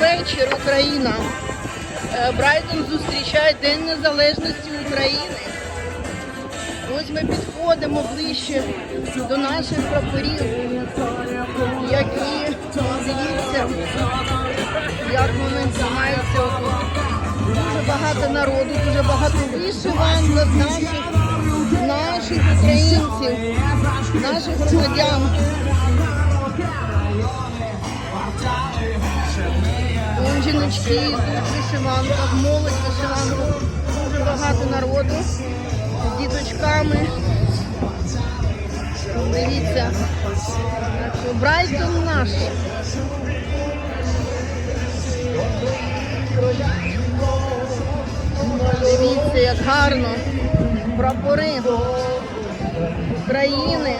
вечір, Україна. Е, Брайтон зустрічає День Незалежності України. Ось ми підходимо ближче до наших прапорів, які дивіться, як вони тримаються тут. Дуже багато народу, дуже багато вишиванок наших, наших українців, наших громадян. Жіночки в вишиванках, молодь в вишиванках. Дуже багато народу з діточками. Дивіться. Брайтон наш. Дивіться, як гарно. Прапори України.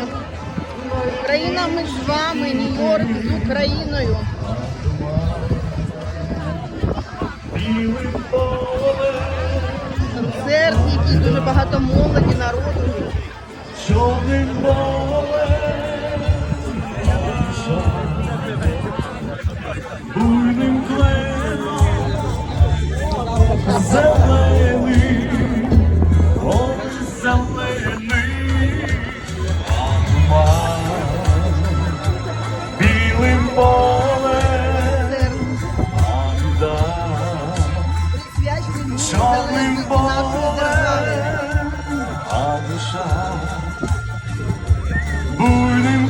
Україна, ми з вами, Нью-Йорк з Україною. Концерт якийсь, дуже багато молоді, народу. Чорним буйним кленом. Charming boy, padişah. Buyurun